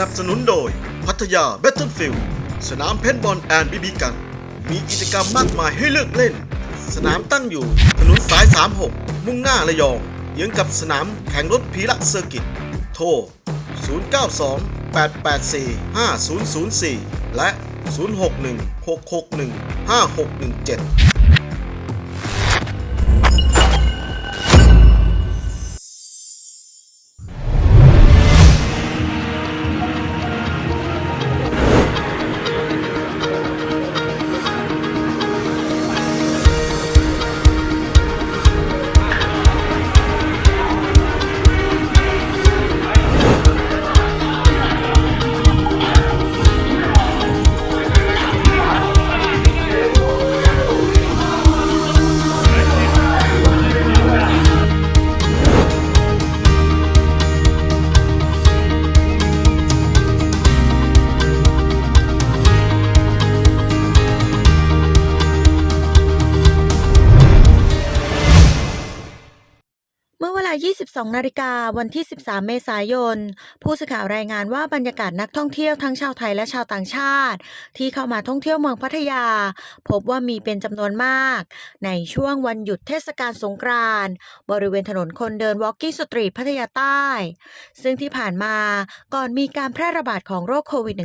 นับสนุนโดย พัทยาเบ t เทิลฟิลด์สนามเพนบอลแอนบีบีกัน มีกิจกรรมมากมายให้เลือกเล่น สนามตั้งอยู่ถนนสาย 36 มุ่งหน้าระยองเยื้องกับสนามแข่งรถพีระเซอร์กิต โทร 092 884 5004 และ 061 22 นาฬิกาวันที่ 13 เมษายน ผู้สื่อข่าวรายงานว่าบรรยากาศนักท่องเที่ยวทั้งชาวไทยและชาวต่างชาติ ที่เข้ามาท่องเที่ยวเมืองพัทยา พบว่ามีเป็นจำนวนมาก ในช่วงวันหยุดเทศกาลสงกรานต์บริเวณถนนคนเดิน Walking Street พัทยาใต้ ซึ่งที่ผ่านมาก่อนมีการแพร่ระบาดของโรคโควิด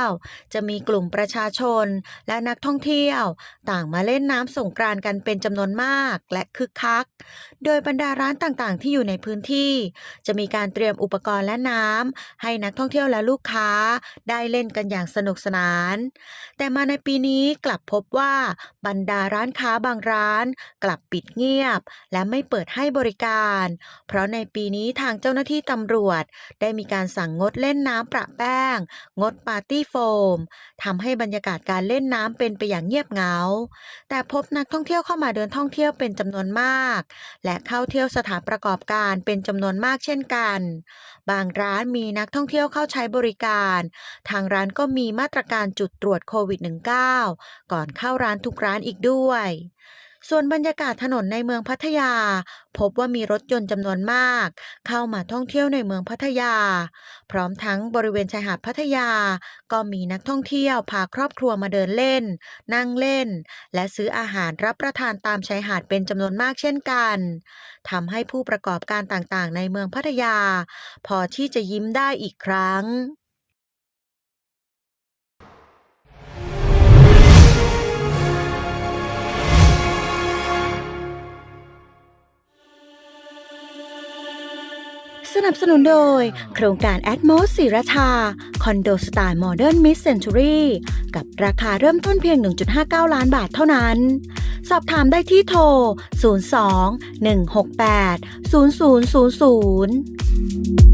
-19 จะมีกลุ่มประชาชนและนักท่องเที่ยว ต่างมาเล่นน้ำสงกรานต์กันเป็นจำนวนมากและคึกคัก โดยบรรดาร้านต่างๆที่อยู่ในพื้นที่ จะมีการเตรียมอุปกรณ์และน้ำให้นักท่องเที่ยวและลูกค้าได้เล่นกันอย่างสนุกสนาน แต่มาในปีนี้กลับพบว่าบรรดาร้านค้าบางร้าน กลับปิดเงียบ และไม่เปิดให้บริการ เพราะในปีนี้ทางเจ้าหน้าที่ตำรวจ ได้มีการสั่งงดเล่นน้ำประแป้ง งดปาร์ตี้โฟมทำให้บรรยากาศการเล่นน้ำเป็นไปอย่างเงียบเหงา แต่พบนักท่องเที่ยวเข้ามาเดินท่องเที่ยวเป็นจำนวนมาก และเข้าเที่ยวสถานประกอบการเป็นจำนวนมากเช่นกัน บางร้านมีนักท่องเที่ยวเข้าใช้บริการ ทางร้านก็มีมาตรการจุดตรวจโควิด -19 ก่อนเข้าร้านทุกร้านอีกด้วย ส่วนบรรยากาศถนนในเมืองพัทยา พบว่ามีรถยนต์จำนวนมาก เข้ามาท่องเที่ยวในเมืองพัทยา พร้อมทั้งบริเวณชายหาดพัทยา ก็มีนักท่องเที่ยวพาครอบครัวมาเดินเล่น นั่งเล่น และซื้ออาหารรับประทานตามชายหาดเป็นจำนวนมากเช่นกันทำให้ผู้ประกอบการต่างๆ ในเมืองพัทยา พอที่จะยิ้มได้อีกครั้ง สนับสนุนโดย โครงการ Atmos ศรีราชา คอนโดสไตล์โมเดิร์นมิสเซน t ูรี่กับราคาเริ่มต้นเพียง 1.59 ล้านบาทเท่านั้น สอบถามได้ที่โทร 02 168 0000